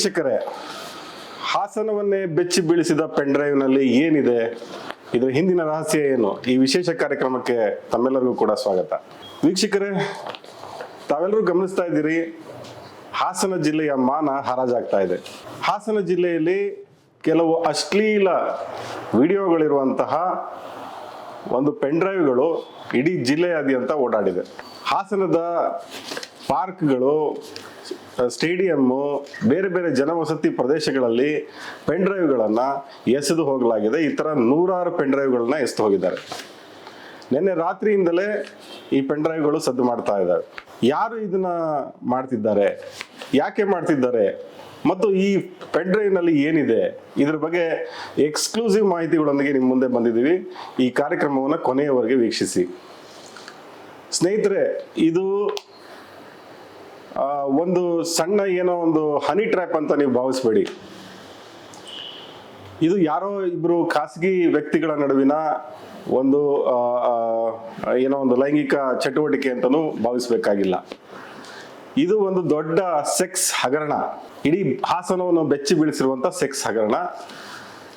ವೀಕ್ಷಕರೇ, ಹಾಸನವನ್ನೇ ಬೆಚ್ಚಿ ಬೀಳಿಸಿದ ಪೆನ್ ಡ್ರೈವ್ನಲ್ಲಿ ಏನಿದೆ? ಇದರ ಹಿಂದಿನ ರಹಸ್ಯ ಏನು? ಈ ವಿಶೇಷ ಕಾರ್ಯಕ್ರಮಕ್ಕೆ ತಮ್ಮೆಲ್ಲರಿಗೂ ಕೂಡ ಸ್ವಾಗತ. ವೀಕ್ಷಕರೇ, ತಾವೆಲ್ಲರೂ ಗಮನಿಸ್ತಾ ಇದ್ದೀರಿ, ಹಾಸನ ಜಿಲ್ಲೆಯ ಮಾನ ಹರಾಜಾಗ್ತಾ ಇದೆ. ಹಾಸನ ಜಿಲ್ಲೆಯಲ್ಲಿ ಕೆಲವು ಅಶ್ಲೀಲ ವಿಡಿಯೋಗಳಿರುವಂತಹ ಒಂದು ಪೆನ್ ಡ್ರೈವ್ಗಳು ಇಡೀ ಜಿಲ್ಲೆಯಾದ್ಯಂತ ಓಡಾಡಿದೆ. ಹಾಸನದ ಪಾರ್ಕ್ಗಳು ಸ್ಟೇಡಿಯಮ್ಮು ಬೇರೆ ಬೇರೆ ಜನವಸತಿ ಪ್ರದೇಶಗಳಲ್ಲಿ ಪೆನ್ ಡ್ರೈವ್ಗಳನ್ನು ಎಸೆದು ಹೋಗಲಾಗಿದೆ. ಈ ಥರ ನೂರಾರು ಪೆನ್ ಡ್ರೈವ್ಗಳನ್ನ ಎಸೆದು ಹೋಗಿದ್ದಾರೆ. ನಿನ್ನೆ ರಾತ್ರಿಯಿಂದಲೇ ಈ ಪೆನ್ ಡ್ರೈವ್ಗಳು ಸದ್ದು ಮಾಡ್ತಾ ಇದ್ದಾರೆ ಯಾರು ಇದನ್ನ ಮಾಡ್ತಿದ್ದಾರೆ? ಯಾಕೆ ಮಾಡ್ತಿದ್ದಾರೆ? ಮತ್ತು ಈ ಪೆನ್ ಡ್ರೈವ್ನಲ್ಲಿ ಏನಿದೆ? ಇದ್ರ ಬಗ್ಗೆ ಎಕ್ಸ್ಕ್ಲೂಸಿವ್ ಮಾಹಿತಿಗಳೊಂದಿಗೆ ನಿಮ್ಮ ಮುಂದೆ ಬಂದಿದ್ದೀವಿ. ಈ ಕಾರ್ಯಕ್ರಮವನ್ನು ಕೊನೆಯವರೆಗೆ ವೀಕ್ಷಿಸಿ. ಸ್ನೇಹಿತರೆ, ಇದು ಒಂದು ಸಣ್ಣ ಏನೋ ಒಂದು ಹನಿ ಟ್ರ್ಯಾಪ್ ಅಂತ ನೀವು ಭಾವಿಸ್ಬೇಡಿ. ಇದು ಯಾರೋ ಇಬ್ರು ಖಾಸಗಿ ವ್ಯಕ್ತಿಗಳ ನಡುವಿನ ಒಂದು ಏನೋ ಒಂದು ಲೈಂಗಿಕ ಚಟುವಟಿಕೆ ಅಂತಲೂ ಭಾವಿಸ್ಬೇಕಾಗಿಲ್ಲ. ಇದು ಒಂದು ದೊಡ್ಡ ಸೆಕ್ಸ್ ಹಗರಣ. ಇಡೀ ಹಾಸನವನ್ನು ಬೆಚ್ಚಿ ಬೀಳಿಸಿರುವಂತ ಸೆಕ್ಸ್ ಹಗರಣ.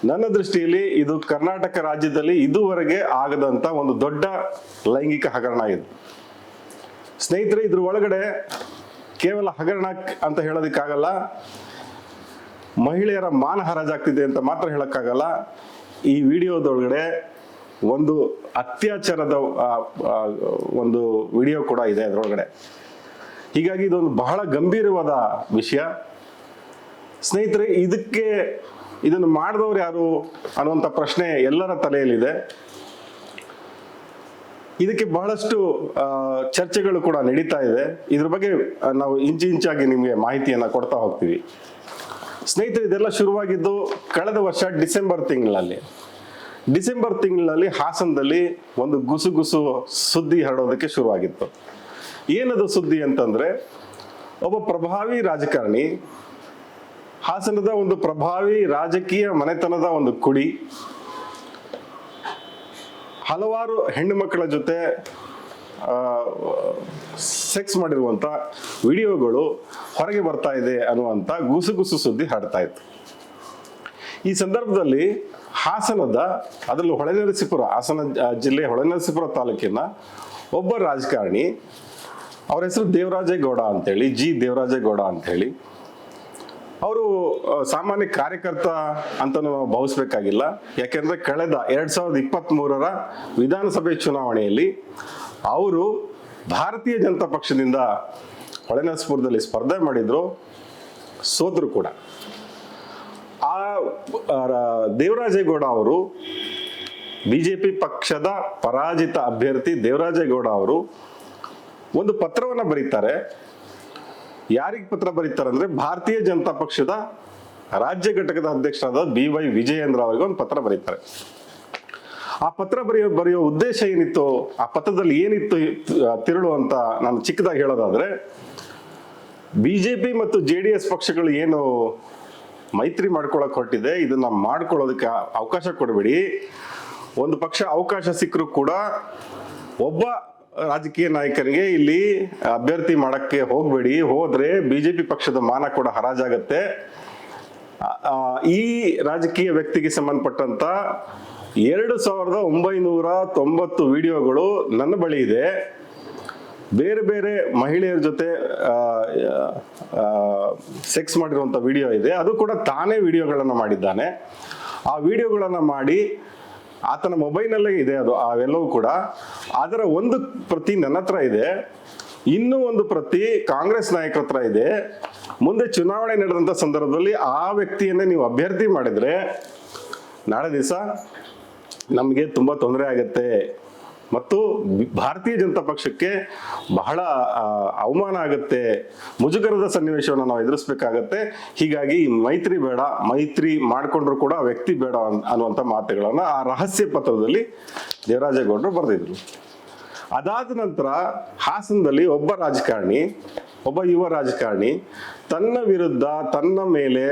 ನನ್ನ ದೃಷ್ಟಿಯಲ್ಲಿ ಇದು ಕರ್ನಾಟಕ ರಾಜ್ಯದಲ್ಲಿ ಇದುವರೆಗೆ ಆಗದಂತ ಒಂದು ದೊಡ್ಡ ಲೈಂಗಿಕ ಹಗರಣ ಇದು. ಸ್ನೇಹಿತರೆ, ಇದ್ರ ಒಳಗಡೆ ಕೇವಲ ಹಗರಣ ಅಂತ ಹೇಳೋದಕ್ಕಾಗಲ್ಲ, ಮಹಿಳೆಯರ ಮಾನ ಹರಾಜಾಗ್ತಿದೆ ಅಂತ ಮಾತ್ರ ಹೇಳೋಕ್ಕಾಗಲ್ಲ. ಈ ವಿಡಿಯೋದೊಳಗಡೆ ಒಂದು ಅತ್ಯಾಚಾರದ ಒಂದು ವಿಡಿಯೋ ಕೂಡ ಇದೆ ಅದರೊಳಗಡೆ. ಹೀಗಾಗಿ ಇದೊಂದು ಬಹಳ ಗಂಭೀರವಾದ ವಿಷಯ. ಸ್ನೇಹಿತರೆ, ಇದಕ್ಕೆ ಇದನ್ನು ಮಾಡಿದವ್ರು ಯಾರು ಅನ್ನುವಂಥ ಪ್ರಶ್ನೆ ಎಲ್ಲರ ತಲೆಯಲ್ಲಿದೆ. ಇದಕ್ಕೆ ಬಹಳಷ್ಟು ಚರ್ಚೆಗಳು ಕೂಡ ನಡೀತಾ ಇದೆ. ಇದ್ರ ಬಗ್ಗೆ ನಾವು ಇಂಚು ಇಂಚಾಗಿ ನಿಮಗೆ ಮಾಹಿತಿಯನ್ನ ಕೊಡ್ತಾ ಹೋಗ್ತೀವಿ. ಸ್ನೇಹಿತರೆ, ಇದೆಲ್ಲ ಶುರುವಾಗಿದ್ದು ಕಳೆದ ವರ್ಷ ಡಿಸೆಂಬರ್ ತಿಂಗಳಲ್ಲಿ. ಡಿಸೆಂಬರ್ ತಿಂಗಳಲ್ಲಿ ಹಾಸನದಲ್ಲಿ ಒಂದು ಗುಸು ಗುಸು ಸುದ್ದಿ ಹರಡೋದಕ್ಕೆ ಶುರುವಾಗಿತ್ತು. ಏನದು ಸುದ್ದಿ ಅಂತಂದ್ರೆ, ಒಬ್ಬ ಪ್ರಭಾವಿ ರಾಜಕಾರಣಿ, ಹಾಸನದ ಒಂದು ಪ್ರಭಾವಿ ರಾಜಕೀಯ ಮನೆತನದ ಒಂದು ಕುಡಿ ಹಲವಾರು ಹೆಣ್ಣು ಮಕ್ಕಳ ಜೊತೆ ಸೆಕ್ಸ್ ಮಾಡಿರುವಂತ ವಿಡಿಯೋಗಳು ಹೊರಗೆ ಬರ್ತಾ ಇದೆ ಅನ್ನುವಂತ ಗುಸುಗುಸು ಸುದ್ದಿ ಹಾಡ್ತಾ ಇತ್ತು. ಈ ಸಂದರ್ಭದಲ್ಲಿ ಹಾಸನದ, ಅದರಲ್ಲೂ ಹೊಳೆನರಸೀಪುರ, ಹಾಸನ ಜಿಲ್ಲೆ ಹೊಳೆನರಸೀಪುರ ತಾಲೂಕಿನ ಒಬ್ಬ ರಾಜಕಾರಣಿ, ಅವರ ಹೆಸರು ದೇವರಾಜೇಗೌಡ ಅಂತೇಳಿ, ಜಿ ದೇವರಾಜೇಗೌಡ ಅಂತೇಳಿ. ಅವರು ಸಾಮಾನ್ಯ ಕಾರ್ಯಕರ್ತ ಅಂತ ನಾವು ಭಾವಿಸ್ಬೇಕಾಗಿಲ್ಲ. ಯಾಕೆಂದ್ರೆ ಕಳೆದ ಎರಡ್ ಸಾವಿರದ ಇಪ್ಪತ್ತ್ ಮೂರರ ವಿಧಾನಸಭೆ ಚುನಾವಣೆಯಲ್ಲಿ ಅವರು ಭಾರತೀಯ ಜನತಾ ಪಕ್ಷದಿಂದ ಹೊಳೆನಸ್ಪುರದಲ್ಲಿ ಸ್ಪರ್ಧೆ ಮಾಡಿದ್ರು, ಸೋದ್ರು ಕೂಡ. ಆ ದೇವರಾಜೇಗೌಡ ಅವರು ಬಿಜೆಪಿ ಪಕ್ಷದ ಪರಾಜಿತ ಅಭ್ಯರ್ಥಿ ದೇವರಾಜೇಗೌಡ ಅವರು ಒಂದು ಪತ್ರವನ್ನ ಬರೀತಾರೆ. ಯಾರಿಗೆ ಪತ್ರ ಬರೀತಾರೆ ಅಂದ್ರೆ ಭಾರತೀಯ ಜನತಾ ಪಕ್ಷದ ರಾಜ್ಯ ಘಟಕದ ಅಧ್ಯಕ್ಷರಾದ ಬಿ ವೈ ವಿಜಯೇಂದ್ರ ಅವರಿಗೆ ಒಂದು ಪತ್ರ ಬರೀತಾರೆ. ಆ ಪತ್ರ ಬರೆಯೋ ಬರೆಯೋ ಉದ್ದೇಶ ಏನಿತ್ತು? ಆ ಪತ್ರದಲ್ಲಿ ಏನಿತ್ತು ತಿರುಳು ಅಂತ ನಾನು ಚಿಕ್ಕದಾಗಿ ಹೇಳೋದಾದ್ರೆ, ಬಿಜೆಪಿ ಮತ್ತು ಜೆ ಡಿ ಎಸ್ ಪಕ್ಷಗಳು ಏನು ಮೈತ್ರಿ ಮಾಡ್ಕೊಳಕ್ ಹೊರಟಿದೆ, ಇದನ್ನ ಮಾಡ್ಕೊಳ್ಳೋದಕ್ಕೆ ಅವಕಾಶ ಕೊಡಬೇಡಿ. ಒಂದು ಪಕ್ಷ ಅವಕಾಶ ಸಿಕ್ಕರೂ ಕೂಡ ಒಬ್ಬ ರಾಜಕೀಯ ನಾಯಕರಿಗೆ ಇಲ್ಲಿ ಅಭ್ಯರ್ಥಿ ಮಾಡಕ್ಕೆ ಹೋಗ್ಬೇಡಿ. ಹೋದ್ರೆ ಬಿಜೆಪಿ ಪಕ್ಷದ ಮಾನ ಕೂಡ ಹರಾಜಾಗತ್ತೆ. ಈ ರಾಜಕೀಯ ವ್ಯಕ್ತಿಗೆ ಸಂಬಂಧಪಟ್ಟಂತ ಎರಡು ಸಾವಿರದ ಒಂಬೈನೂರ ತೊಂಬತ್ತು ವಿಡಿಯೋಗಳು ನನ್ನ ಬಳಿ ಇದೆ. ಬೇರೆ ಬೇರೆ ಮಹಿಳೆಯರ ಜೊತೆ ಸೆಕ್ಸ್ ಮಾಡಿರುವಂತ ವಿಡಿಯೋ ಇದೆ. ಅದು ಕೂಡ ತಾನೇ ವಿಡಿಯೋಗಳನ್ನು ಮಾಡಿದ್ದಾನೆ. ಆ ವಿಡಿಯೋಗಳನ್ನು ಮಾಡಿ ಆತನ ಮೊಬೈಲ್ನಲ್ಲೇ ಇದೆ ಅದು ಅವೆಲ್ಲವೂ ಕೂಡ. ಅದರ ಒಂದು ಪ್ರತಿ ನನ್ನ ಹತ್ರ ಇದೆ. ಇನ್ನೂ ಒಂದು ಪ್ರತಿ ಕಾಂಗ್ರೆಸ್ ನಾಯಕರ ಹತ್ರ ಇದೆ. ಮುಂದೆ ಚುನಾವಣೆ ನಡೆದಂತ ಸಂದರ್ಭದಲ್ಲಿ ಆ ವ್ಯಕ್ತಿಯನ್ನೇ ನೀವು ಅಭ್ಯರ್ಥಿ ಮಾಡಿದ್ರೆ ನಾಳೆ ದಿವಸ ನಮಗೆ ತುಂಬಾ ತೊಂದರೆ ಆಗತ್ತೆ. ಮತ್ತು ಭಾರತೀಯ ಜನತಾ ಪಕ್ಷಕ್ಕೆ ಬಹಳ ಅವಮಾನ ಆಗುತ್ತೆ, ಮುಜುಗರದ ಸನ್ನಿವೇಶವನ್ನು ನಾವು ಎದುರಿಸಬೇಕಾಗತ್ತೆ. ಹೀಗಾಗಿ ಮೈತ್ರಿ ಬೇಡ, ಮೈತ್ರಿ ಮಾಡಿಕೊಂಡ್ರು ಕೂಡ ವ್ಯಕ್ತಿ ಬೇಡ ಅನ್- ಅನ್ನುವಂಥ ಮಾತುಗಳನ್ನು ಆ ರಹಸ್ಯ ಪತ್ರದಲ್ಲಿ ದೇವರಾಜೇಗೌಡರು ಬರೆದಿದ್ರು. ಅದಾದ ನಂತರ ಹಾಸನದಲ್ಲಿ ಒಬ್ಬ ರಾಜಕಾರಣಿ, ಒಬ್ಬ ಯುವ ರಾಜಕಾರಣಿ ತನ್ನ ವಿರುದ್ಧ ತನ್ನ ಮೇಲೆ,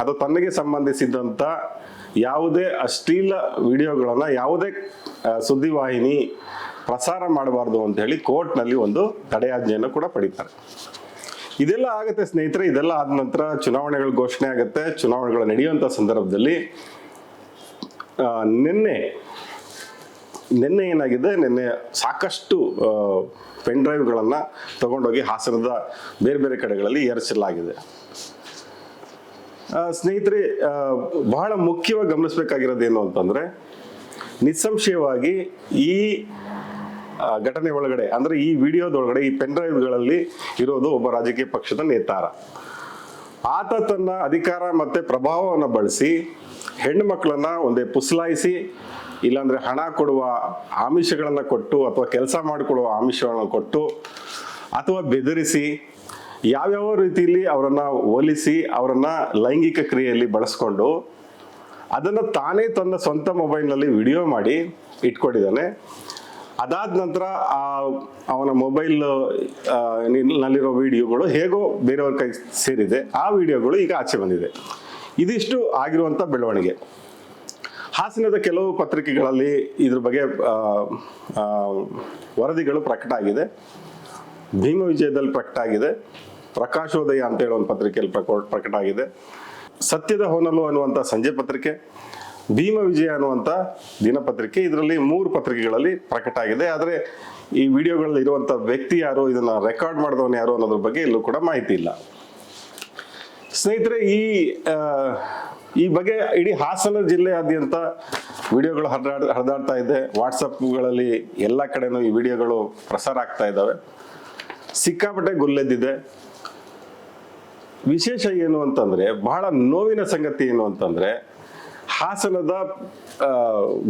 ಅಥವಾ ತನ್ನಗೆ ಸಂಬಂಧಿಸಿದಂತ ಯಾವುದೇ ಅಶ್ಲೀಲ ವಿಡಿಯೋಗಳನ್ನ, ಯಾವುದೇ ಸುದ್ದಿವಾಹಿನಿ ಪ್ರಸಾರ ಮಾಡಬಾರ್ದು ಅಂತ ಹೇಳಿ ಕೋರ್ಟ್ನಲ್ಲಿ ಒಂದು ತಡೆಯಾಜ್ಞೆಯನ್ನು ಕೂಡ ಪಡಿತಾರೆ. ಇದೆಲ್ಲ ಆಗುತ್ತೆ ಸ್ನೇಹಿತರೆ, ಇದೆಲ್ಲ ಆದ ನಂತರ ಚುನಾವಣೆಗಳು ಘೋಷಣೆ ಆಗುತ್ತೆ. ಚುನಾವಣೆಗಳು ನಡೆಯುವಂಥ ಸಂದರ್ಭದಲ್ಲಿ ನಿನ್ನೆ ನಿನ್ನೆ ಏನಾಗಿದೆ? ನಿನ್ನೆ ಸಾಕಷ್ಟು ಪೆನ್ ಡ್ರೈವ್ಗಳನ್ನು ತಗೊಂಡೋಗಿ ಹಾಸನದ ಬೇರೆ ಬೇರೆ ಕಡೆಗಳಲ್ಲಿ ಏರಿಸಲಾಗಿದೆ. ಸ್ನೇಹಿತರೆ ಬಹಳ ಮುಖ್ಯವಾಗಿ ಗಮನಿಸಬೇಕಾಗಿರೋದೇನು ಅಂತಂದ್ರೆ, ನಿಸ್ಸಂಶಯವಾಗಿ ಈ ಘಟನೆ ಒಳಗಡೆ, ಅಂದ್ರೆ ಈ ವಿಡಿಯೋದೊಳಗಡೆ, ಈ ಪೆನ್ ಡ್ರೈವ್ಗಳಲ್ಲಿ ಇರೋದು ಒಬ್ಬ ರಾಜಕೀಯ ಪಕ್ಷದ ನೇತಾರ. ಆತ ತನ್ನ ಅಧಿಕಾರ ಮತ್ತೆ ಪ್ರಭಾವವನ್ನು ಬಳಸಿ, ಹೆಣ್ಣು ಮಕ್ಕಳನ್ನ ಒಂದೇ ಪುಸಲಾಯಿಸಿ, ಇಲ್ಲಾಂದ್ರೆ ಹಣ ಕೊಡುವ ಆಮಿಷಗಳನ್ನ ಕೊಟ್ಟು ಅಥವಾ ಕೆಲಸ ಮಾಡಿಕೊಡುವ ಆಮಿಷಗಳನ್ನ ಕೊಟ್ಟು, ಅಥವಾ ಬೆದರಿಸಿ ಯಾವ್ಯಾವ ರೀತಿಯಲ್ಲಿ ಅವರನ್ನ ಹೋಲಿಸಿ ಅವರನ್ನ ಲೈಂಗಿಕ ಕ್ರಿಯೆಯಲ್ಲಿ ಬಳಸ್ಕೊಂಡು ಅದನ್ನು ತಾನೇ ತನ್ನ ಸ್ವಂತ ಮೊಬೈಲ್ನಲ್ಲಿ ವಿಡಿಯೋ ಮಾಡಿ ಇಟ್ಕೊಂಡಿದ್ದಾನೆ. ಅದಾದ ನಂತರ ಆ ಅವನ ಮೊಬೈಲ್ ನಲ್ಲಿರೋ ವಿಡಿಯೋಗಳು ಹೇಗೋ ಬೇರೆಯವ್ರ ಕೈ ಸೇರಿದೆ. ಆ ವಿಡಿಯೋಗಳು ಈಗ ಆಚೆ ಬಂದಿದೆ. ಇದಿಷ್ಟು ಆಗಿರುವಂಥ ಬೆಳವಣಿಗೆ. ಹಾಸನದ ಕೆಲವು ಪತ್ರಿಕೆಗಳಲ್ಲಿ ಇದ್ರ ಬಗ್ಗೆ ವರದಿಗಳು ಪ್ರಕಟ ಆಗಿದೆ. ಭೀಮ ವಿಜಯದಲ್ಲಿ ಪ್ರಕಟ ಆಗಿದೆ. ಪ್ರಕಾಶೋದಯ ಅಂತ ಹೇಳೋ ಒಂದು ಪತ್ರಿಕೆಯಲ್ಲಿ ಪ್ರಕ- ಪ್ರಕಟ ಆಗಿದೆ ಸತ್ಯದ ಹೊನಲು ಅನ್ನುವಂಥ ಸಂಜೆ ಪತ್ರಿಕೆ, ಭೀಮ ವಿಜಯ ಅನ್ನುವಂಥ ದಿನಪತ್ರಿಕೆ ಇದರಲ್ಲಿ ಮೂರು ಪತ್ರಿಕೆಗಳಲ್ಲಿ ಪ್ರಕಟ ಆಗಿದೆ ಆದರೆ ಈ ವಿಡಿಯೋಗಳಲ್ಲಿ ಇರುವಂಥ ವ್ಯಕ್ತಿ ಯಾರು, ಇದನ್ನು ರೆಕಾರ್ಡ್ ಮಾಡಿದವನು ಯಾರು ಅನ್ನೋದ್ರ ಬಗ್ಗೆ ಇಲ್ಲೂ ಕೂಡ ಮಾಹಿತಿ ಇಲ್ಲ. ಸ್ನೇಹಿತರೆ, ಈ ಈ ಬಗ್ಗೆ ಇಡೀ ಹಾಸನ ಜಿಲ್ಲೆಯಾದ್ಯಂತ ವಿಡಿಯೋಗಳು ಹರಿದಾಡ್ ಹರಿದಾಡ್ತಾ ಇದೆ. ವಾಟ್ಸಪ್ಗಳಲ್ಲಿ ಎಲ್ಲ ಕಡೆನೂ ಈ ವಿಡಿಯೋಗಳು ಪ್ರಸಾರ ಆಗ್ತಾ ಇದ್ದಾವೆ. ಸಿಕ್ಕಾಪಟ್ಟೆ ಗುಲ್ಲೆದ್ದಿದೆ. ವಿಶೇಷ ಏನು ಅಂತಂದ್ರೆ, ಬಹಳ ನೋವಿನ ಸಂಗತಿ ಏನು ಅಂತಂದ್ರೆ, ಹಾಸನದ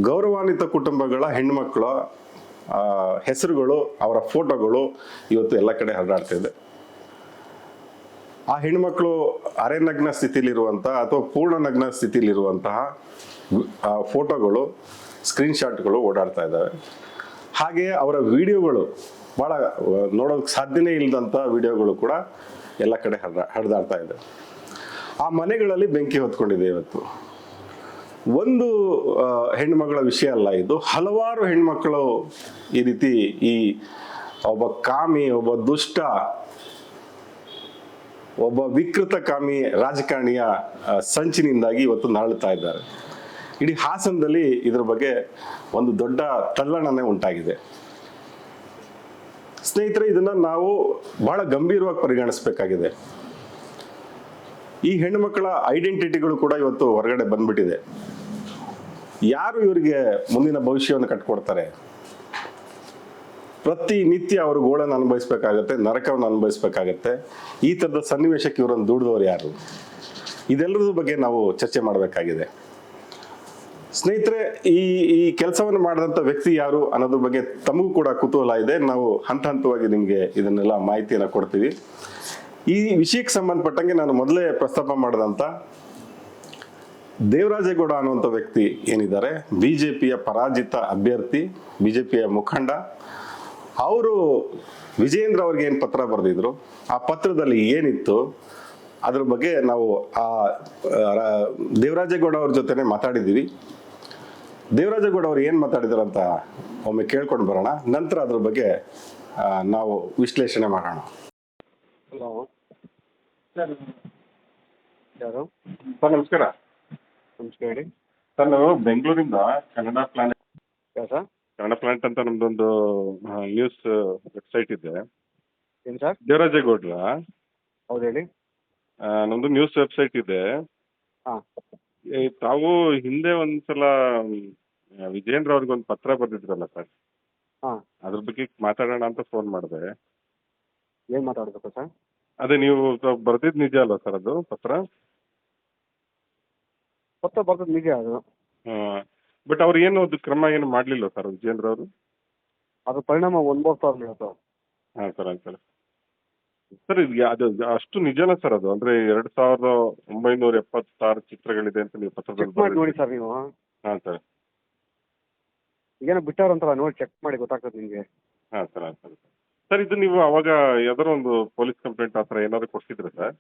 ಗೌರವಾನ್ವಿತ ಕುಟುಂಬಗಳ ಹೆಣ್ಮಕ್ಳ ಹೆಸರುಗಳು, ಅವರ ಫೋಟೋಗಳು ಇವತ್ತು ಎಲ್ಲ ಕಡೆ ಹರಡಾಡ್ತಿದೆ ಆ ಹೆಣ್ಮಕ್ಳು ಅರೆನಗ್ನ ಸ್ಥಿತಿಲಿರುವಂತಹ ಅಥವಾ ಪೂರ್ಣ ನಗ್ನ ಸ್ಥಿತಿಲಿರುವಂತಹ ಫೋಟೋಗಳು, ಸ್ಕ್ರೀನ್ಶಾಟ್ಗಳು ಓಡಾಡ್ತಾ ಇದ್ದಾವೆ. ಹಾಗೆಯೇ ಅವರ ವಿಡಿಯೋಗಳು ಭಾಳ ನೋಡೋಕ್ಕೆ ಸಾಧ್ಯನೇ ಇಲ್ಲದಂಥ ವಿಡಿಯೋಗಳು ಕೂಡ ಎಲ್ಲ ಕಡೆ ಹರಿದ, ಹರಿದಾಡ್ತಾ ಇದೆ. ಆ ಮನೆಗಳಲ್ಲಿ ಬೆಂಕಿ ಹೊತ್ಕೊಂಡಿದೆ ಇವತ್ತು. ಒಂದು ಹೆಣ್ಮಗಳ ವಿಷಯ ಅಲ್ಲ ಇದು. ಹಲವಾರು ಹೆಣ್ಮಕ್ಕಳು ಈ ರೀತಿ ಈ ಒಬ್ಬ ಕಾಮಿ, ಒಬ್ಬ ದುಷ್ಟ, ಒಬ್ಬ ವಿಕೃತ ಕಾಮಿ ರಾಜಕಾರಣಿಯ ಸಂಚಿನಿಂದಾಗಿ ಇವತ್ತು ನರಳುತ್ತಾ ಇದ್ದಾರೆ. ಇಡೀ ಹಾಸನದಲ್ಲಿ ಇದ್ರ ಬಗ್ಗೆ ಒಂದು ದೊಡ್ಡ ತಲ್ಲಣನೆ ಉಂಟಾಗಿದೆ. ಸ್ನೇಹಿತರೆ, ಇದನ್ನ ನಾವು ಬಹಳ ಗಂಭೀರವಾಗಿ ಪರಿಗಣಿಸಬೇಕಾಗಿದೆ. ಈ ಹೆಣ್ಣುಮಕ್ಕಳ ಐಡೆಂಟಿಟಿಗಳು ಕೂಡ ಇವತ್ತು ಹೊರಗಡೆ ಬಂದ್ಬಿಟ್ಟಿದೆ. ಯಾರು ಇವರಿಗೆ ಮುಂದಿನ ಭವಿಷ್ಯವನ್ನು ಕಟ್ಕೊಡ್ತಾರೆ? ಪ್ರತಿ ನಿತ್ಯ ಅವರು ಗೋಳನ್ನು ಅನುಭವಿಸ್ಬೇಕಾಗತ್ತೆ, ನರಕವನ್ನು ಅನುಭವಿಸ್ಬೇಕಾಗತ್ತೆ. ಈ ಥರದ ಸನ್ನಿವೇಶಕ್ಕೆ ಇವರನ್ನು ದುಡಿದವರು ಯಾರು? ಇದೆಲ್ಲರದ ಬಗ್ಗೆ ನಾವು ಚರ್ಚೆ ಮಾಡಬೇಕಾಗಿದೆ. ಸ್ನೇಹಿತರೆ, ಈ ಈ ಕೆಲಸವನ್ನು ಮಾಡಿದಂಥ ವ್ಯಕ್ತಿ ಯಾರು ಅನ್ನೋದ್ರ ಬಗ್ಗೆ ತಮಗೂ ಕೂಡ ಕುತೂಹಲ ಇದೆ. ನಾವು ಹಂತ ಹಂತವಾಗಿ ನಿಮಗೆ ಇದನ್ನೆಲ್ಲ ಮಾಹಿತಿಯನ್ನು ಕೊಡ್ತೀವಿ. ಈ ವಿಷಯಕ್ಕೆ ಸಂಬಂಧಪಟ್ಟಂಗೆ ನಾನು ಮೊದಲೇ ಪ್ರಸ್ತಾಪ ಮಾಡಿದಂಥ ದೇವರಾಜೇಗೌಡ ಅನ್ನುವಂಥ ವ್ಯಕ್ತಿ ಏನಿದ್ದಾರೆ? ಬಿಜೆಪಿಯ ಪರಾಜಿತ ಅಭ್ಯರ್ಥಿ, ಬಿಜೆಪಿಯ ಮುಖಂಡ. ಅವರು ವಿಜೇಂದ್ರ ಅವ್ರಿಗೆ ಏನು ಪತ್ರ ಬರೆದಿದ್ರು? ಆ ಪತ್ರದಲ್ಲಿ ಏನಿತ್ತು? ಅದ್ರ ಬಗ್ಗೆ ನಾವು ಆ ದೇವರಾಜೇಗೌಡ ಅವ್ರ ಜೊತೆನೆ ಮಾತಾಡಿದ್ದೀವಿ. ದೇವರಾಜೇಗೌಡ ಅವ್ರು ಏನು ಮಾತಾಡಿದಾರಂತ ಅಂತ ಒಮ್ಮೆ ಕೇಳ್ಕೊಂಡು ಬರೋಣ. ನಂತರ ಅದ್ರ ಬಗ್ಗೆ ನಾವು ವಿಶ್ಲೇಷಣೆ ಮಾಡೋಣ. ಹಲೋ. ಸರ್ ಯಾರು? ಸರ್ ನಮಸ್ಕಾರ. ನಮಸ್ಕಾರ ಹೇಳಿ. ಸರ್ ನಾವು ಬೆಂಗಳೂರಿಂದ Kannada planet sir? Kannada planet ಅಂತ ನಮ್ದೊಂದು ನ್ಯೂಸ್ ವೆಬ್ಸೈಟ್ ಇದೆ. ಏನು ಸರ್? ದೇವರಾಜೇಗೌಡ್ರ? ಹೌದು ಹೇಳಿ. ನಮ್ದು ನ್ಯೂಸ್ ವೆಬ್ಸೈಟ್ ಇದೆ. ಹಾಂ. ಏ, ತಾವು ಹಿಂದೆ ಒಂದ್ಸಲ ಮ್, ವಿಜೇಂದ್ರ ಅವ್ರಿಗೆ ಒಂದು ಪತ್ರ ಬರೆದಿದ್ರಲ್ಲ ಸರ್? ಹಾಂ. ಅದ್ರ ಬಗ್ಗೆ ಮಾತಾಡೋಣ ಅಂತ ಫೋನ್ ಮಾಡಿದೆ. ಏನು ಮಾತಾಡಬೇಕು ಸರ್? ಅದೇ ನೀವು ಬರ್ದಿದ್ ನಿಜ ಅಲ್ವಾ ಸರ್ ಅದು ಪತ್ರ? ಪತ್ರ ಬರ್ತದೆ ನಿಜ ಅದು. ಬಟ್ ಅವ್ರು ಏನು ಅದು ಕ್ರಮ ಏನು ಮಾಡಲಿಲ್ಲ ಸರ್ ವಿಜೇಂದ್ರ ಅವರು? ಅದ್ರ ಪರಿಣಾಮ ಒಂಬತ್ತು ಸಾವಿರ ಇವತ್ತು ಹಾಂ ಸರ್ ಆಯ್ತು ಸರ್. ಸರ್ ಇದು ಅದು ಅಷ್ಟು ನಿಜನ ಸರ್ ಅದು? ಅಂದ್ರೆ ಎರಡ್ ಸಾವಿರದ ಒಂಬೈನೂರ ಎಪ್ಪತ್ತಾರು ಚಿತ್ರಗಳಿದೆ ಅಂತ ನೀವು ಪತ್ರದಲ್ಲಿ ಚೆಕ್ ಮಾಡಿ ನೋಡಿ ಸರ್ ನೀವು. ಹಾ ಸರ್. ಏನೋ ಅಂತ ನೋಡಿ ಚೆಕ್ ಮಾಡಿ ಗೊತ್ತಾಗ್ತದೆ ನಿಮಗೆ. ಹಾ ಸರ್ ಹಾಂ ಸರ್. ಸರ್ ಇದು ನೀವು ಅವಾಗ ಯಾವ್ದಾರ ಒಂದು ಪೊಲೀಸ್ ಕಂಪ್ಲೇಂಟ್ ಆ ಥರ ಏನಾದ್ರು ಕೊಡ್ತಿದ್ರೆ ಸರ್?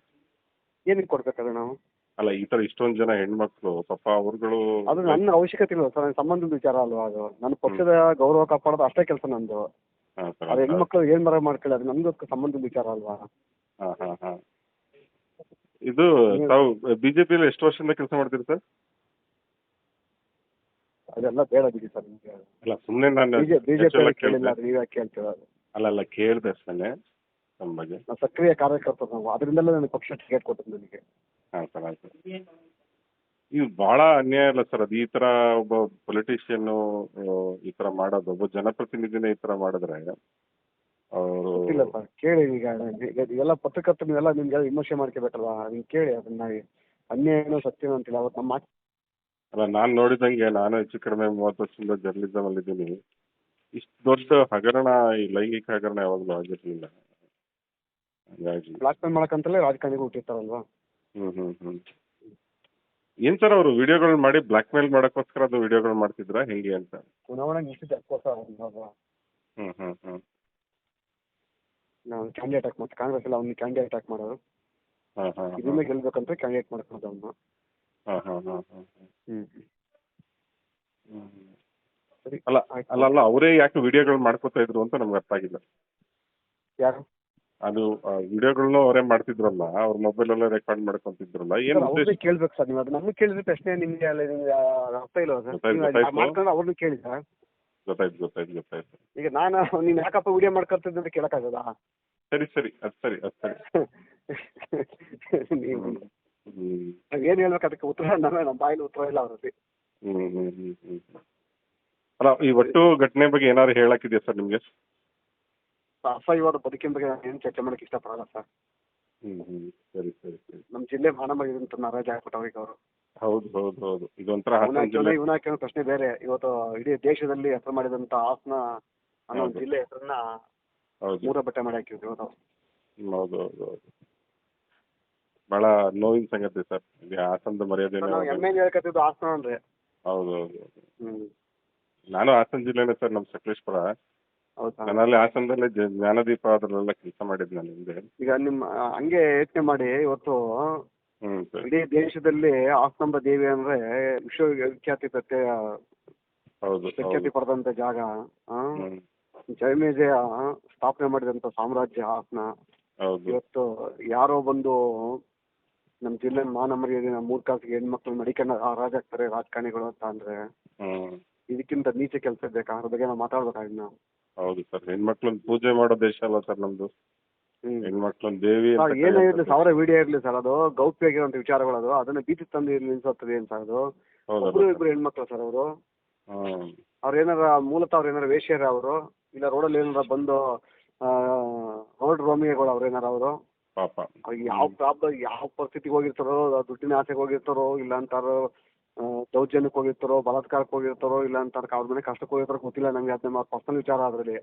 ಏನಕ್ಕೆ ಕೊಡ್ಬೇಕಾದ್ರೆ ನಾವು? ಅಲ್ಲ ಈ ತರ ಇಷ್ಟೊಂದು ಜನ ಹೆಣ್ಮಕ್ಳು ಪಾಪ ಅವ್ರುಗಳು ಅದು ನನ್ನ ಅವಶ್ಯಕತೆ ಇಲ್ಲ ಸರ್ ನನ್ನ ಸಂಬಂಧದ ವಿಚಾರ ಅಲ್ವಾ ಅದು? ನನ್ನ ಪಕ್ಷದ ಗೌರವ ಕಾಪಾಡೋದು ಅಷ್ಟೇ ಕೆಲಸ ನಂದು. ಹಾಂ ಸರ್ ಅದು ಹೆಣ್ಮಕ್ಳು ಏನು ಮರ ಮಾಡ್ಕೊಳ್ಳಿ ಅದು ನಮ್ದು ಸಂಬಂಧದ ವಿಚಾರ ಅಲ್ವಾ? ಹಾ ಹಾ ಹಾ. ಇದು ತಾವು ಬಿಜೆಪಿಯಲ್ಲಿ ಎಷ್ಟು ವರ್ಷದಿಂದ ಕೆಲಸ ಮಾಡ್ತೀರಿ ಸರ್? ಅದೆಲ್ಲ ಬೇಡ ಬಿಡಿ ಸರ್ ನಿಮಗೆ. ಅಲ್ಲ ಸುಮ್ಮನೆ ನಾನು ಬಿಜೆಪಿ ಕೇಳಿಲ್ಲ ಕೇಳ್ದೆ. ನೀವೇ ಕೇಳ್ತೀರ? ಅಲ್ಲ ಅಲ್ಲ ಕೇಳಿದೆ ಅಷ್ಟೇ ನಮ್ಮ ಬಗ್ಗೆ. ನಾವು ಸಕ್ರಿಯ ಕಾರ್ಯಕರ್ತರು ನಾವು ಅದರಿಂದಲೇ ನನಗೆ ಪಕ್ಷ ಟಿಕೆಟ್ ಕೊಟ್ಟದ್ದು ನನಗೆ ಹಾಂ ಸರ್ ಆಯ್ತು. ಇದು ಬಹಳ ಅನ್ಯಾಯ ಅಲ್ಲ ಸರ್. ಅದು ಈ ತರ ಒಬ್ಬ ಪೊಲಿಟಿಷಿಯನ್ ಈ ತರ ಮಾಡೋದು ಒಬ್ಬ ಜನಪ್ರತಿನಿಧಿನೇ ಈ ತರ ಮಾಡಿದ್ರೆ ಅವರು ಕೇಳಿ ಈಗ. ಎಲ್ಲ ಪತ್ರಕರ್ತರು ನೀವೆಲ್ಲ ನಿಮ್ಗೆ ವಿಮರ್ಶೆ ಮಾಡ್ಕೋಬೇಕಲ್ವಾ? ನೀವು ಕೇಳಿ ಅದನ್ನ. ಅನ್ಯಾಯನೋ ಸತ್ಯನೋ ಅಂತಿಲ್ಲ. ಅವತ್ತು ನಮ್ಮ ಅಲ್ಲ ನಾನು ನೋಡಿದಂಗೆ ನಾನು ಹೆಚ್ಚು ಕಡಿಮೆ ಮೂವತ್ತು ವರ್ಷದಿಂದ ಜರ್ನಲಿಸಮ್ ಅಲ್ಲಿ ಇದ್ದೀನಿ. ಇಷ್ಟು ದೊಡ್ಡ ಹಗರಣ ಈ ಲೈಂಗಿಕ ಹಗರಣ ಯಾವಾಗಲೂ ಆಗಿರ್ಲಿಲ್ಲ. ಹಾಗಾಗಿ ಬ್ಲಾಕ್ ಮೇಲ್ ಮಾಡಕ್ಕಂತಲೇ ರಾಜಕಾರಣಿಗಳು ಹುಟ್ಟಿರ್ತಾರಲ್ವಾ? ಹ್ಮ್ ಹ್ಮ್ ಹ್ಮ್. ಏನ್ ಸರ್ ಅವರು ವಿಡಿಯೋಗಳು ಮಾಡಿ ಬ್ಲಾಕ್ ಮೇಲ್ ಮಾಡಕ್ಕೋಸ್ಕರ ಅದು ವಿಡಿಯೋಗಳು ಮಾಡ್ತಿದ್ರಾ? ಹೆಂಗೆ ಅಂತ? ಚುನಾವಣೆಗೆ ಅದಕ್ಕೋಸ್ಕರ ಇವಾಗ. ಹ್ಮ್ ಹ್ಮ್ ಹ್ಮ್. ನಾವು ಕ್ಯಾಂಡಿಡೇಟ್ ಹಾಕಿ ಮತ್ತೆ ಕಾಂಗ್ರೆಸ್ ಎಲ್ಲ ಅವ್ನಿಗೆ ಕ್ಯಾಂಡಿಡೇಟ್ ಹಾಕಿ ಮಾಡೋರು. ಹಾ ಹಾ ಇದನ್ನ ಗೆಲ್ಬೇಕಂತ ಕ್ಯಾಂಡಿಡೇಟ್ ಮಾಡ್ಕೊಂಡು ಅವ್ನು. ಹಾ ಹಾ ಹಾ ಹಾ ಹ್ಮ್. ಹ್ಮ್ ಸರಿ ಅಲ್ಲ ಆಯ್ತು. ಅಲ್ಲ ಅಲ್ಲ ಅವರೇ ಯಾಕೆ ವಿಡಿಯೋಗಳು ಮಾಡ್ಕೋತಾ ಇದ್ರು ಅಂತ ನಮ್ಗೆ ಅರ್ಥ ಆಗಿಲ್ಲ. ಯಾರು? ಅದು ವಿಡಿಯೋಗಳನ್ನೂ ಅವರೇ ಮಾಡ್ತಿದ್ರಲ್ಲ ಅವ್ರ ಮೊಬೈಲ್ ಅಲ್ಲೇ ರೆಕಾರ್ಡ್ ಮಾಡ್ಕೊಂತಿದ್ರಲ್ಲ ಏನ್ ಅವ್ರನ್ನೇ ಕೇಳ್ಬೇಕು ಸರ್ ನೀವು ಅದು ನಮ್ಗೆ ಕೇಳಿದ್ರೆ ಪ್ರಶ್ನೆ ನಿಮಗೆ ಅಲ್ಲ ನಿಮ್ಗೆ ಅರ್ಥ ಸರ್? ನೀವು. ಮಾಡ್ಕೊಂಡು ಅವ್ರನ್ನ ಕೇಳಿ ಸರ್ ಗೊತ್ತಾಯ್ತು ಗೊತ್ತಾಯ್ತು ಗೊತ್ತಾಯ್ತು. ಈಗ ನಾನು ನೀನು ಯಾಕಪ್ಪ ವಿಡಿಯೋ ಮಾಡ್ಕೊತಿದ್ದೆ ಅಂತ ಕೇಳಕ್ಕಾಗದಾ? ಸರಿ ಸರಿ ಅದ್ ಸರಿ ಅದ್ ಸರಿ. ನೀವು ಏನ್ ಹೇಳ್ಬೇಕು ಅದಕ್ಕೆ ಉತ್ತರ ನಮ್ಮ ನಮ್ಮ ಬಾಯಲ್ಲಿ ಉತ್ತರ ಇಲ್ಲ ಅವ್ರಲ್ಲಿ. ಹ್ಮ್ ಹ್ಮ್ ಹ್ಮ್ ಹ್ಮ್. ಅಲ್ಲ ಈ ಒಟ್ಟು ಘಟನೆ ಬಗ್ಗೆ ಏನಾದ್ರು ಹೇಳಕ್ಕಿದೆಯಾ ಸರ್ ನಿಮ್ಗೆ? ಅಸಹ್ಯವಾದ ಬದುಕಿನ ಬಗ್ಗೆ ನಾನು ಏನು ಚರ್ಚೆ ಮಾಡಕ್ಕೆ ಇಷ್ಟಪಡಲ್ಲ ಸರ್ ಹ್ಮ್ ಹ್ಮ್. ಸರಿ ಸರಿ ಸರಿ. ನಮ್ಮ ಜಿಲ್ಲೆ ಮಾನವ ಅಂತ ನಾರಾಜ್ ಆಗ್ಬಿಟ್ಟವ್ರು ಈಗ ಅವರು. ಹೌದು ಹೌದು ಹೌದು. ಇದೊಂಥರ ಅವನ ಹಾಸನ ಜಿಲ್ಲೆ ಇವನ ಹಾಕಿರೋ ಪ್ರಶ್ನೆ ಬೇರೆ. ಇವತ್ತು ಇಡೀ ದೇಶದಲ್ಲಿ ಹೆಸರು ಮಾಡಿದಂತ ಹಾಸನ ಅನ್ನೋ ಒಂದು. ಜಿಲ್ಲೆ ಹೆಸರನ್ನ ಹೌದು. ಮೂರ ಬಟ್ಟೆ ಮಾಡಿ ಹಾಕಿದ್ರು ಇವತ್ತು ಹೌದು ಹೌದು ಹೌದು. ಬಹಳ ನೋವಿನ ಸಂಗತಿ ಸರ್ ಇದು ಹಾಸನದ ಮರ್ಯಾದೆ ನಾವು ಎಲ್ ಹೇಳ್ಕತ್ತಿದ್ದು ಹಾಸನ ಅಂದ್ರೆ ಹೌದು ಹೌದು ಹೌದು. ಹ್ಮ್. ನಾನು ಹಾಸನ ಜಿಲ್ಲೆನೇ ಸರ್ ನಮ್ಮ ಸಕಲೇಶ್ಪುರ. ಹೌದಾ? ಹಾಸನದಲ್ಲೇ ಜ- ಜ್ಞಾನದೀಪ ಅದ್ರಲ್ಲೆಲ್ಲ ಕೆಲಸ ಮಾಡಿದ್ದು ನಾನು ಹಿಂದೆ ಈಗ ನಿಮ್ಮ ಹಂಗೆ ಯೋಚನೆ ಮಾಡಿ ಇವತ್ತು ಸರ್. ಇಡೀ ದೇಶದಲ್ಲಿ ಆಸ್ತಂಬ ದೇವಿ ಅಂದ್ರೆ ವಿಶ್ವ ವಿಖ್ಯಾತಿ ಹೌದು ಪ್ರಖ್ಯಾತಿ ಹೌದು. ಪಡೆದಂತ ಜಾಗ ಆ, ಜಯಮೇಜಯ ಸ್ಥಾಪನೆ ಮಾಡಿದಂತ ಸಾಮ್ರಾಜ್ಯ ಹಾಸನ ಹೌದು. ಇವತ್ತು ಯಾರೋ ಬಂದು ನಮ್ಮ ಜಿಲ್ಲೆ ಮಾನ ಮರ್ಯಾದೆ ಮೂರ್ ಕಾಸಿಗೆ ಹೆಣ್ಮಕ್ಳು ಮಡಿಕೊಂಡು ರಾಜಾಗ್ತಾರೆ ರಾಜಕಾರಣಿಗಳು ಅಂತ ಅಂದ್ರೆ ಇದಕ್ಕಿಂತ ನೀಚ ಕೆಲಸ ಬೇಕಾ ಅದ್ರ ಬಗ್ಗೆ ನಾವು ಮಾತಾಡ್ಬೇಕಾಗಿ ನಾವು ಹೌದು ಸರ್. ಹೆಣ್ಮಕ್ಳನ್ನ ಪೂಜೆ ಮಾಡೋ ದೇಶ ಅಲ್ಲ ಸರ್ ನಮ್ದು. ಹೆಣ್ಮಕ್ಳನ್ನ ದೇವಿ ಅಂತ ಸರ್, ಏನೇ ಇರ್ಲಿ ಸಾವಿರ ವಿಡಿಯೋ ಇರ್ಲಿ ಸರ್ ಅದು ಗೌಪ್ಯವಾಗಿರುವಂತ ವಿಚಾರಗಳು ಅದು ಅದನ್ನ ಬೀದಿ ತಂದು ನಿಲ್ಸೋಗ್ತದೆ ಏನ್ ಸರ್ ಅದು? ಹೌದಲ್ಲ ಒಬ್ರು? ಇಬ್ರು ಹೆಣ್ಮಕ್ಳು ಸರ್ ಅವರು? ಹ್ಮ್. ಅವ್ರು ಏನಾರ ಮೂಲತಃ ಅವ್ರ ಏನಾರ ವೇಶ್ಯರ ಅವರು? ಇಲ್ಲ ರೋಡಲ್ಲಿ ಏನಾರ ಬಂದು ರೋಡ್ ರೋಮಿಗಳು ಅವ್ರು ಏನಾರ ಅವರು? ಪಾಪ. ಅವ್ರಿಗೆ ಯಾವ ಪ್ರಾಬ್ಲಮ್ ಯಾವ ಪರಿಸ್ಥಿತಿಗೆ ಹೋಗಿರ್ತಾರೋ ದುಡ್ಡಿನ ಆಸೆಗೆ ಹೋಗಿರ್ತಾರೋ ಇಲ್ಲ ಅಂತಾರೋ ದೌರ್ಜನ್ಯಕ್ಕೆ ಹೋಗಿರ್ತಾರೋ ಬಲಾತ್ಕಾರಕ್ಕೆ ಹೋಗಿರ್ತಾರೋ ಇಲ್ಲ ಅಂತ ಅವ್ರ ಮನೆ ಕಷ್ಟಕ್ಕೆ ಹೋಗಿರ್ತಾರೋ ಗೊತ್ತಿಲ್ಲ ನಮ್ಗೆ ಅದನ್ನ ಪರ್ಸನಲ್ ವಿಚಾರ ಅದರಲ್ಲಿ.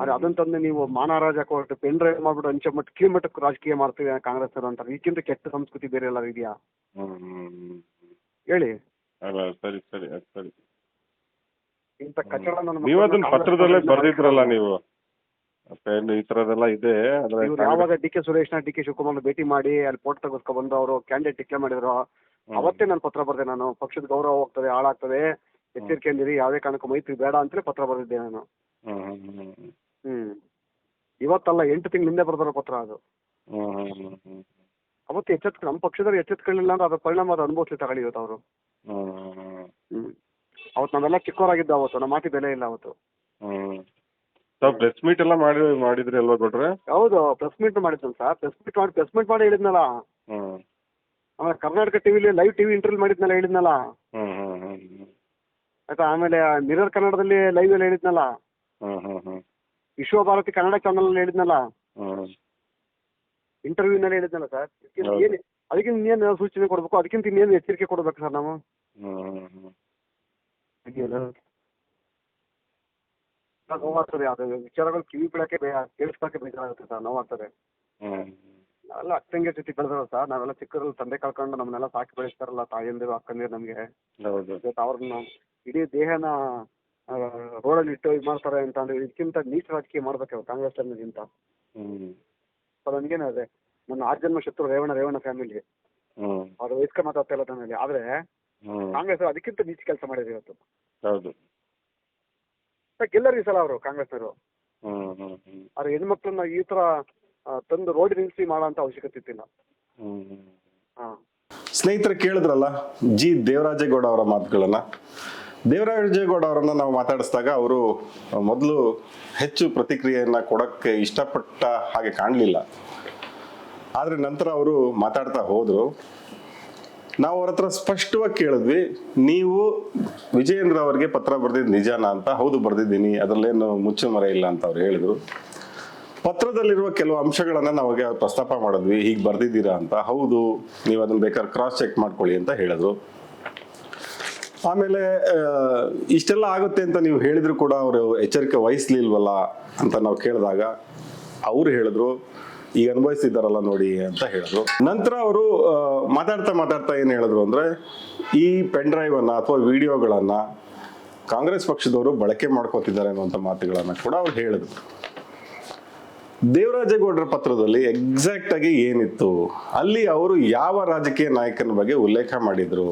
ಆದ್ರೆ ಅದನ್ನ ತಂದು ನೀವು ಮಾನರಾಜ ಕೊಟ್ಟು ಪೆನ್ ಡ್ರೈವ್ ಮಾಡ್ಬಿಟ್ಟು ಅಂಚೆ ಮಟ್ಟ ಕೀಳ್ಮಟ್ಟಕ್ಕೆ ರಾಜಕೀಯ ಮಾಡ್ತೀವಿ ಕಾಂಗ್ರೆಸ್ ಅಂತಾರೆ. ಇದಕ್ಕಿಂತ ಕೆಟ್ಟ ಸಂಸ್ಕೃತಿ ಬೇರೆ ಎಲ್ಲ ಇದೆಯಾ? ಹೇಳಿ. ಅಲ್ಲ ಸರಿ ಸರಿ ಅದ್ ಸರಿ. ಇಂಥ ಕಚಡ ನನ್ನ ನೀವು ಅದನ್ನ ಪತ್ರದಲ್ಲೇ ಬರ್ದಿದ್ರಲ್ಲ ನೀವು. ಈ ತರದೆಲ್ಲ ಇದೆ ಆದ್ರೆ ಇವ್ರು ಯಾವಾಗ ಡಿ ಕೆ ಸುರೇಶ್ನ ಡಿ ಕೆ ಶಿವಕುಮಾರ್ನ ಭೇಟಿ ಮಾಡಿ ಅಲ್ಲಿ ಫೋಟೋ ತೆಗೆಸ್ಕೊ ಬಂದು ಅವರು ಕ್ಯಾಂಡಿಡೇಟ್ ಡಿಕ್ಲೇರ್ ಮಾಡಿದ್ರು. ಅವತ್ತೇ ನಾನು ಪತ್ರ ಬರ್ದೆ ನಾನು. ಪಕ್ಷದ ಗೌರವ ಹೋಗ್ತದೆ ಹಾಳಾಗ್ತದೆ. ಎಚ್ಚರಿಕೆಯಿಂದಿರಿ ಯಾವುದೇ ಕಾರಣಕ್ಕೂ ಮೈತ್ರಿ ಬೇಡ ಅಂತಲೇ ಪತ್ರ ಬರೆದಿದ್ದೆ ನಾನು. ಹ್ಮ್ ಇವತ್ತಲ್ಲ ಎಂಟು ತಿಂಗಳ ಹಿಂದೆ ಬರ್ದಿರೋ ಪತ್ರ ಅದು. ಅವತ್ತು ಎಚ್ಚೆತ್ ನಮ್ಮ ಪಕ್ಷದವ್ರು ಎಚ್ಚೆತ್ಕೊಳ್ಳಿಲ್ಲ ಅಂದ್ರೆ ಅದ್ರ ಪರಿಣಾಮ ಅದು ಅನುಭವಿಸ್ಲಿ ತಗೊಳ್ಳಿ ಇವತ್ತು ಅವರು. ಹ್ಮ್ ಅವತ್ ಹ್ಮ್ ಅವತ್ತು ನಾವೆಲ್ಲ ಚಿಕ್ಕವರಾಗಿದ್ದ ಅವತ್ತು ನಮ್ಮ ಮಾತಿ ಬೆಲೆ ಇಲ್ಲ ಅವತ್ತು. ತಾವು ಪ್ರೆಸ್ ಮೀಟ್ ಎಲ್ಲ ಮಾಡಿ ಮಾಡಿದ್ರಿ ಅಲ್ವಾ ಕೊಟ್ರೆ ಹೌದು ಪ್ರೆಸ್ ಮೀಟ್ ಮಾಡಿದ್ನಲ್ಲ ಸರ್ ಪ್ರೆಸ್ ಮೀಟ್ ಮಾಡಿ ಪ್ರೆಸ್ ಮೀಟ್ ಮಾಡಿ ಹೇಳಿದ್ನಲ್ಲ. ಆಮೇಲೆ ಕರ್ನಾಟಕ ಟಿವಿಲಿ ಲೈವ್ ಟಿವಿ ಇಂಟರ್ವ್ಯೂ ಮಾಡಿದ್ನಲ್ಲ ಹೇಳಿದ್ನಲ್ಲ? ಹ್ಮ್ ಹ್ಮ್ ಹ್ಮ್ ಹ್ಮ್. ಆಯ್ತಾ? ಆಮೇಲೆ ಮಿರರ್ ಕನ್ನಡದಲ್ಲಿ ಲೈವ್ ಅಲ್ಲಿ ಹೇಳಿದ್ನಲ್ಲ? ಹ್ಮ್ ಹ್ಮ್ ಹ್ಮ್. ವಿಶ್ವಭಾರತಿ ಕನ್ನಡ ಚಾನಲ್ ಅಲ್ಲಿ ಹೇಳಿದ್ನಲ್ಲ? ಹ್ಮ್. ಇಂಟರ್ವ್ಯೂನಲ್ಲಿ ಹೇಳಿದ್ನಲ್ಲ ಸರ್ ಹೌದು. ಏನು ಅದಕ್ಕಿಂತ ಇನ್ನೇನು ಸೂಚನೆ ಕೊಡಬೇಕು? ಅದಕ್ಕಿಂತ ಇನ್ನೇನು ಎಚ್ಚರಿಕೆ ಕೊಡ್ಬೇಕು ಸರ್ ನಾವು? ಹ್ಮ್ ಹ್ಮ್ ನೋವಾಗ್ತದೆ ಅದು ವಿಚಾರಗಳು ಕಿವಿ ಬಿಡಕ್ಕೆ ಬೇ ಕೇಳಿಸ್ಕೊಳಕ್ಕೆ ಬೇಜಾರಾಗುತ್ತೆ ಸರ್ ನೋವಾಗ್ತದೆ. ಹ್ಮ್. ನಾವೆಲ್ಲ ಅಕ್ಕಂಗೆ ಜೊತೆ ಬೆಳೆದವ ಸರ್. ನಾವೆಲ್ಲ ಚಿಕ್ಕದ್ರಲ್ಲಿ ತಂದೆ ಕಳ್ಕೊಂಡು ನಮ್ಮನ್ನೆಲ್ಲ ಸಾಕಿ ಬೆಳೆಸ್ತಾರಲ್ಲ ತಾಯಂದಿರು ಅಕ್ಕಂದಿರು ನಮಗೆ. ಹೌದು. ಇವತ್ತು ಅವ್ರನ್ನ ಇಡೀ ದೇಹನ ರೋಡಲ್ಲಿ ಇಟ್ಟು ಇದು ಮಾಡ್ತಾರೆ ಅಂತ ಅಂದ್ರೆ ಇದಕ್ಕಿಂತ ನೀಚ ರಾಜಕೀಯ ಮಾಡ್ಬೇಕು ಕಾಂಗ್ರೆಸ್ ಅನ್ನೋದಿಂತ ಹ್ಮ್. ಸೊ ಅದೇ ನನ್ನ ಆರು ಜನ್ಮ ಶತ್ರು ರೇವಣ ರೇವಣ ಫ್ಯಾಮಿಲಿ ಹ್ಮ್. ಅವ್ರ ವಯಸ್ಕ ಮಾತಾಡ್ತಾ ಇಲ್ಲ ನನ್ನಲ್ಲಿ ಆದ್ರೆ ಹ್ಮ್. ಕಾಂಗ್ರೆಸ್ ಅದಕ್ಕಿಂತ ನೀಚ ಕೆಲಸ ಮಾಡಿದ್ರು ಇವತ್ತು. ಹೌದು. ಗೆಲ್ಲರು ಸಲ ಅವರು ಕಾಂಗ್ರೆಸ್ನವರು ಹ್ಮ್ ಹ್ಮ್ ಹ್ಮ್. ಅವ್ರ ಹೆಣ್ಮಕ್ಳನ್ನ ಈ ತರ ತಂದು ರೋಡ್ ನಿಲ್ಸಿ ಮಾಡೋ ಅಂತ ಅವಶ್ಯಕತೆ ಇತ್ತಿಲ್ಲ. ಹಾಂ ಸ್ನೇಹಿತರೆ ಕೇಳಿದ್ರಲ್ಲ ಜಿ ದೇವರಾಜೇಗೌಡ ಅವರ ಮಾತುಗಳನ್ನ. ದೇವರಾಜೇಗೌಡ ಅವರನ್ನ ನಾವು ಮಾತಾಡಿಸಿದಾಗ ಅವರು ಮೊದಲು ಹೆಚ್ಚು ಪ್ರತಿಕ್ರಿಯೆಯನ್ನ ಕೊಡಕ್ಕೆ ಇಷ್ಟಪಟ್ಟ ಹಾಗೆ ಕಾಣಲಿಲ್ಲ. ಆದ್ರೆ ನಂತರ ಅವರು ಮಾತಾಡ್ತಾ ಹೋದ್ರು. ನಾವು ಅವ್ರ ಹತ್ರ ಸ್ಪಷ್ಟವಾಗಿ ಕೇಳಿದ್ವಿ ನೀವು ವಿಜಯೇಂದ್ರ ಅವರಿಗೆ ಪತ್ರ ಬರೆದಿದ್ದು ನಿಜಾನ ಅಂತ ಹೌದು ಬರೆದಿದ್ದೀನಿ ಅದರಲ್ಲೇನು ಮುಚ್ಚು ಮರ ಇಲ್ಲ ಅಂತ ಅವ್ರು ಹೇಳಿದ್ರು. ಪತ್ರದಲ್ಲಿರುವ ಕೆಲವು ಅಂಶಗಳನ್ನ ನಾವಾಗ ಪ್ರಸ್ತಾಪ ಮಾಡಿದ್ವಿ, ಹೀಗೆ ಬರ್ದಿದ್ದೀರಾ ಅಂತ. ಹೌದು, ನೀವು ಅದನ್ನ ಬೇಕಾದ್ರೆ ಕ್ರಾಸ್ ಚೆಕ್ ಮಾಡ್ಕೊಳ್ಳಿ ಅಂತ ಹೇಳಿದ್ರು. ಆಮೇಲೆ ಇಷ್ಟೆಲ್ಲ ಆಗುತ್ತೆ ಅಂತ ನೀವು ಹೇಳಿದ್ರು ಕೂಡ ಅವರು ಎಚ್ಚರಿಕೆ ವಹಿಸ್ಲಿಲ್ವಲ್ಲ ಅಂತ ನಾವು ಕೇಳಿದಾಗ ಅವ್ರು ಹೇಳಿದ್ರು, ಈಗ ಅನುಭವಿಸ್ತಿದ್ದಾರಲ್ಲ ನೋಡಿ ಅಂತ ಹೇಳಿದ್ರು. ನಂತರ ಅವರು ಮಾತಾಡ್ತಾ ಮಾತಾಡ್ತಾ ಏನು ಹೇಳಿದ್ರು ಅಂದ್ರೆ, ಈ ಪೆನ್ ಡ್ರೈವ್ ಅನ್ನ ಅಥವಾ ವಿಡಿಯೋಗಳನ್ನು ಕಾಂಗ್ರೆಸ್ ಪಕ್ಷದವರು ಬಳಕೆ ಮಾಡ್ಕೋತಿದ್ದಾರೆ ಅನ್ನುವಂಥ ಮಾತುಗಳನ್ನು ಕೂಡ ಅವ್ರು ಹೇಳಿದ್ರು. ದೇವರಾಜೇಗೌಡರ ಪತ್ರದಲ್ಲಿ ಎಕ್ಸಾಕ್ಟ್ ಆಗಿ ಏನಿತ್ತು? ಅಲ್ಲಿ ಅವರು ಯಾವ ರಾಜಕೀಯ ನಾಯಕನ ಬಗ್ಗೆ ಉಲ್ಲೇಖ ಮಾಡಿದ್ರು?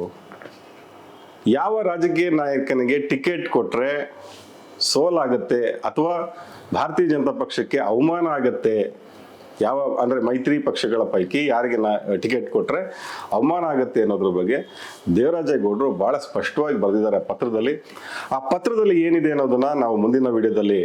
ಯಾವ ರಾಜಕೀಯ ನಾಯಕನಿಗೆ ಟಿಕೆಟ್ ಕೊಟ್ರೆ ಸೋಲಾಗತ್ತೆ ಅಥವಾ ಭಾರತೀಯ ಜನತಾ ಪಕ್ಷಕ್ಕೆ ಅವಮಾನ ಆಗತ್ತೆ? ಯಾವ, ಅಂದ್ರೆ ಮೈತ್ರಿ ಪಕ್ಷಗಳ ಪೈಕಿ ಯಾರಿಗೆ ನಾ, ಟಿಕೆಟ್ ಕೊಟ್ರೆ ಅವಮಾನ ಆಗತ್ತೆ ಅನ್ನೋದ್ರ ಬಗ್ಗೆ ದೇವರಾಜೇಗೌಡರು ಬಹಳ ಸ್ಪಷ್ಟವಾಗಿ ಬರೆದಿದ್ದಾರೆ ಪತ್ರದಲ್ಲಿ. ಆ ಪತ್ರದಲ್ಲಿ ಏನಿದೆ ಅನ್ನೋದನ್ನ ನಾವು ಮುಂದಿನ ವಿಡಿಯೋದಲ್ಲಿ